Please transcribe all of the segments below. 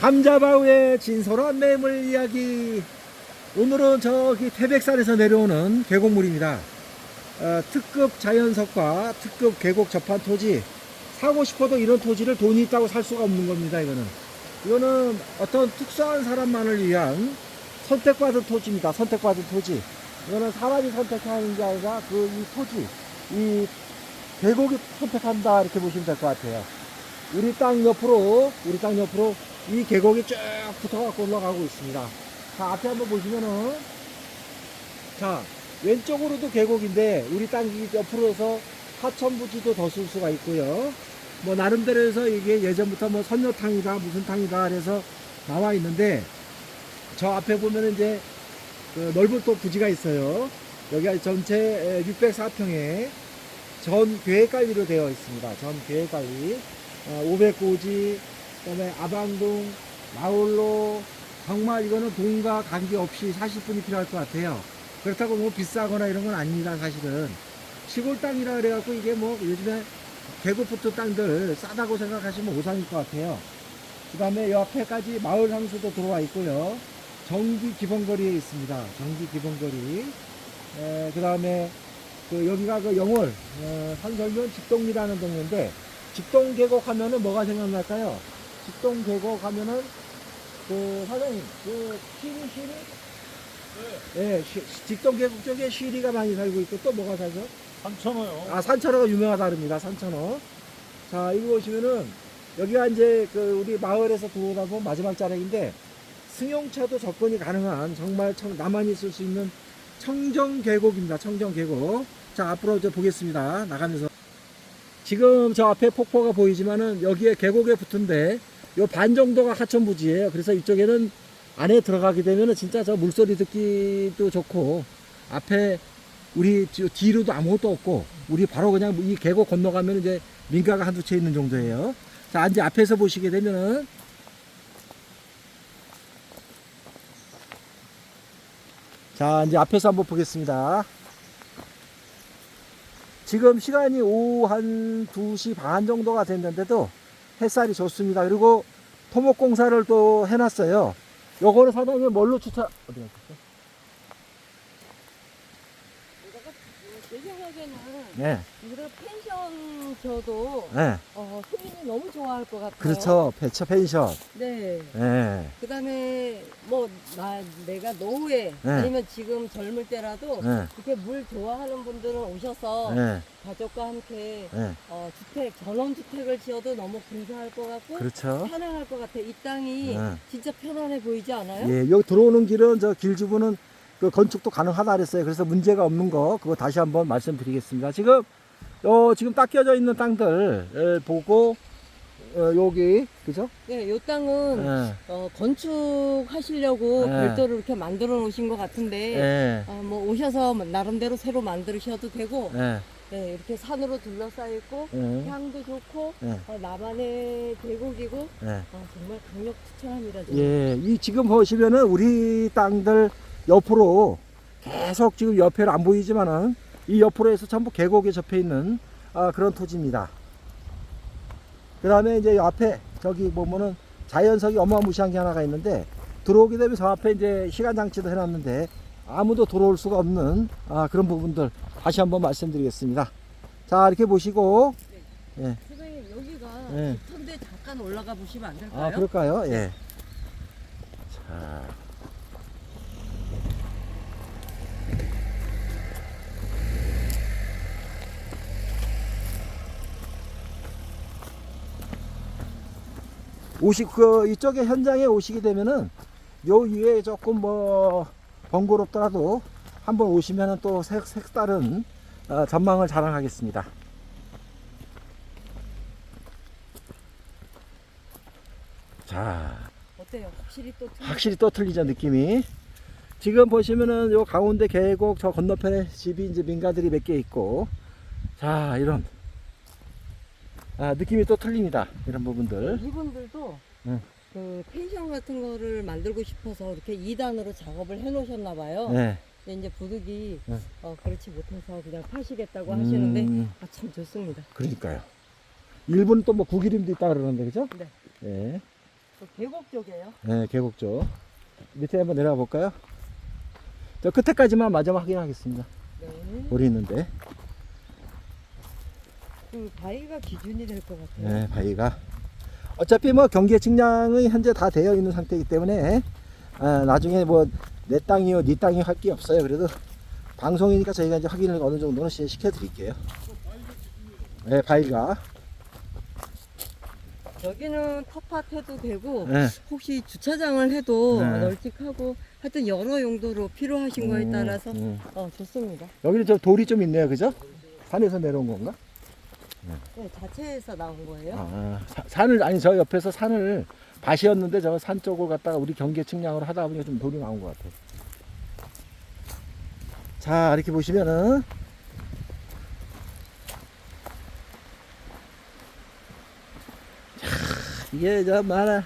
감자바우의 진솔한 매물 이야기. 오늘은 저기 태백산에서 내려오는 계곡물입니다. 어, 특급 자연석과 특급 계곡 접한 토지. 사고 싶어도 이런 토지를 돈이 있다고 살 수가 없는 겁니다. 이거는. 이거는 어떤 특수한 사람만을 위한 선택받은 토지입니다. 선택받은 토지. 이거는 사람이 선택하는 게 아니라 그 이 토지, 이 계곡이 선택한다 이렇게 보시면 될 것 같아요. 우리 땅 옆으로, 우리 땅 옆으로 이 계곡이 쭉 붙어갖고 올라가고 있습니다. 자, 앞에 한번 보시면은, 자, 왼쪽으로도 계곡인데, 우리 땅 옆으로 해서 하천부지도 더 쓸 수가 있고요. 뭐, 나름대로 해서 이게 예전부터 뭐 선녀탕이다, 무슨 탕이다, 그래서 나와 있는데, 저 앞에 보면은 이제, 그 넓은 또 부지가 있어요. 여기가 전체 604평에 전 계획관리로 되어 있습니다. 전 계획관리. 500고지, 그다음에 아방동, 마을로 정말 이거는 돈과 관계 없이 사실 분이 필요할 것 같아요. 그렇다고 뭐 비싸거나 이런 건 아닙니다, 사실은. 시골 땅이라 그래갖고 이게 뭐 요즘에 계곡부터 땅들 싸다고 생각하시면 오산일 것 같아요. 그 다음에 옆에까지 마을 상수도 들어와 있고요. 정기 기본거리에 있습니다. 정기 기본거리. 그 다음에 그 여기가 그 영월 어, 산설면 직동리라는 동네인데 직동 계곡 하면은 뭐가 생각날까요? 직동 계곡 하면은 그 사장님 그 시리 시리 예, 시- 직동 계곡 쪽에 시리가 많이 살고 있고 또 뭐가 살죠? 삼천호요. 아 산천어가 유명하다릅니다. 산천어. 자 이거 보시면은 여기가 이제 그 우리 마을에서 들어오다 보면 마지막 자락인데 승용차도 접근이 가능한 정말 청, 나만이 쓸 수 있는 청정 계곡입니다. 청정 계곡. 자 앞으로 이제 보겠습니다. 나가면서 지금 저 앞에 폭포가 보이지만은 여기에 계곡에 붙은데 요 반 정도가 하천부지예요. 그래서 이쪽에는 안에 들어가게 되면은 진짜 저 물소리 듣기도 좋고 앞에 우리 저 뒤로도 아무것도 없고 우리 바로 그냥 이 계곡 건너가면 이제 민가가 한두 채 있는 정도예요. 자 이제 앞에서 보시게 되면은 자 이제 앞에서 한번 보겠습니다. 지금 시간이 오후 한 2시 반 정도가 됐는데도 햇살이 좋습니다. 그리고 토목 공사를 또 해놨어요. 요거는 사장님 뭘로 추천? 어디 갔어? 내 생각에는 네, 우리가 펜션 줘도 네, 어, 소민이 너무 좋아할 것 같아요. 그렇죠. 배처 펜션. 네. 네, 그다음에 뭐 나 내가 노후에 네. 아니면 지금 젊을 때라도 네, 이렇게 물 좋아하는 분들은 오셔서 네, 가족과 함께 네. 어, 주택 전원 주택을 지어도 너무 근사할 것 같고 그렇죠. 편안할 것 같아. 이 땅이 네. 진짜 편안해 보이지 않아요? 예, 여기 들어오는 길은 저 길주부는 그 건축도 가능하다 그랬어요. 그래서 문제가 없는 거 그거 다시 한번 말씀드리겠습니다. 지금 어 지금 딱 껴져 있는 땅들 보고 어, 여기 그죠? 네, 이 땅은 예, 어, 건축하시려고 네. 별도로 이렇게 만들어 놓으신 것 같은데 예, 아, 뭐 오셔서 나름대로 새로 만드셔도 되고 예, 네, 이렇게 산으로 둘러싸여 있고 예, 향도 좋고 예, 어, 나만의 계곡이고 예. 어, 정말 강력 추천합니다. 저는. 예, 이 지금 보시면은 우리 땅들 옆으로 계속 지금 옆에는 안 보이지만은 이 옆으로 해서 전부 계곡에 접해 있는 아, 그런 토지입니다. 그 다음에 이제 앞에 저기 보면은 자연석이 어마무시한 게 하나가 있는데 들어오게 되면 저 앞에 이제 시간 장치도 해놨는데 아무도 들어올 수가 없는 아, 그런 부분들 다시 한번 말씀드리겠습니다. 자 이렇게 보시고 선생님 여기가 예. 좋던데 잠깐 올라가 보시면 안 될까요? 아 그럴까요? 예. 자. 오시 그 이쪽에 현장에 오시게 되면은 요 위에 조금 뭐 번거롭더라도 한번 오시면은 또 색, 색다른 어, 전망을 자랑하겠습니다. 자. 어때요? 확실히 또 틀리- 확실히 또 틀리죠 느낌이 지금 보시면은 요 가운데 계곡 저 건너편에 집이 이제 민가들이 몇 개 있고 자 이런 아 느낌이 또 틀립니다 이런 부분들 이분들도 응. 그 펜션 같은 거를 만들고 싶어서 이렇게 2단으로 작업을 해 놓으셨나 봐요. 네 근데 이제 부득이 응. 어, 그렇지 못해서 그냥 파시겠다고 하시는데 음, 아, 참 좋습니다. 그러니까요 일본 또뭐 구기림도 있다 그러는데 그죠 네. 예. 또 계곡 쪽이에요. 네, 계곡 쪽. 밑에 한번 내려가 볼까요? 저 끝에까지만 마저 확인하겠습니다. 네. 우리 있는데. 그 바위가 기준이 될 것 같아요. 네, 바위가. 어차피 뭐 경계 측량이 현재 다 되어 있는 상태이기 때문에 아, 나중에 뭐 내 땅이요, 네 땅이요 할 게 없어요. 그래도 방송이니까 저희가 이제 확인을 어느 정도는 시- 시켜드릴게요. 네, 바위가. 여기는 텃밭 해도 되고 네. 혹시 주차장을 해도 네. 널찍하고 하여튼 여러 용도로 필요하신 거에 음, 따라서 음. 어, 좋습니다. 여기는 저 돌이 좀 있네요, 그죠? 산에서 내려온 건가? 네, 자체에서 나온 거예요. 아, 사- 산을 아니 저 옆에서 산을 밭이었는데 저 산 쪽을 갖다가 우리 경계 측량으로 하다 보니까 좀 돌이 나온 것 같아요. 자 이렇게 보시면은 자, 이게 저 말아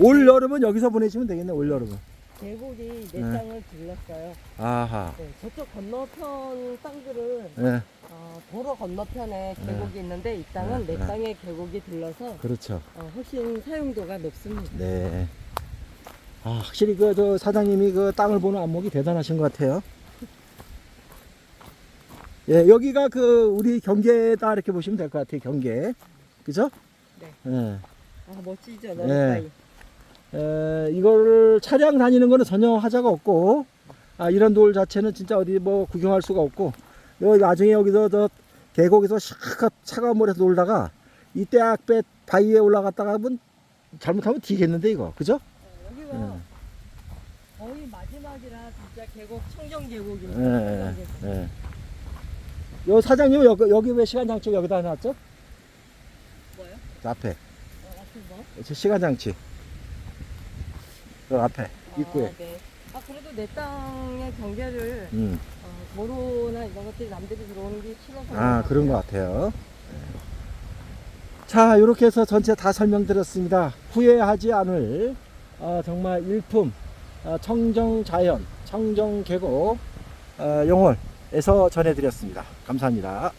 올 여름은 여기서 보내시면 되겠네 올 여름은. 계곡이 내 네. 땅을 들렀어요. 아하. 네, 저쪽 건너편 땅들은 네, 어, 도로 건너편에 계곡이 있는데 이 땅은 네, 내 네. 땅에 계곡이 들러서 그렇죠. 어, 훨씬 사용도가 높습니다. 네. 아, 확실히 그 저 사장님이 그 땅을 보는 안목이 대단하신 것 같아요. 예, 여기가 그 우리 경계다 이렇게 보시면 될 것 같아요. 경계. 그죠? 네. 예. 아 멋지죠, 네. 너무 에, 이거를 차량 다니는 거는 전혀 하자가 없고, 아, 이런 돌 자체는 진짜 어디 뭐 구경할 수가 없고, 요 나중에 여기서 저 계곡에서 샤카 차가운 물에서 놀다가 이때 악배 바위에 올라갔다가 면 잘못하면 뒤겠는데 이거. 그죠? 여기가 예. 거의 마지막이라 진짜 계곡 청정 계곡입니다. 예, 청정 계곡. 예. 요 사장님은 여기, 여기 왜 시간 장치 여기다 해놨죠? 뭐요? 저 앞에. 어, 앞에 뭐? 저 시간 장치. 저 앞에. 입구에. 아, 네. 아 그래도 내 땅의 경계를 음. 어, 도로나 이런 것들이 남들이 들어오는 게 싫어서 아, 그런 것 같아요. 자, 이렇게 해서 전체 다 설명드렸습니다. 후회하지 않을, 어, 정말 일품, 어, 청정 자연, 청정 계곡, 어, 용월에서 전해드렸습니다. 감사합니다.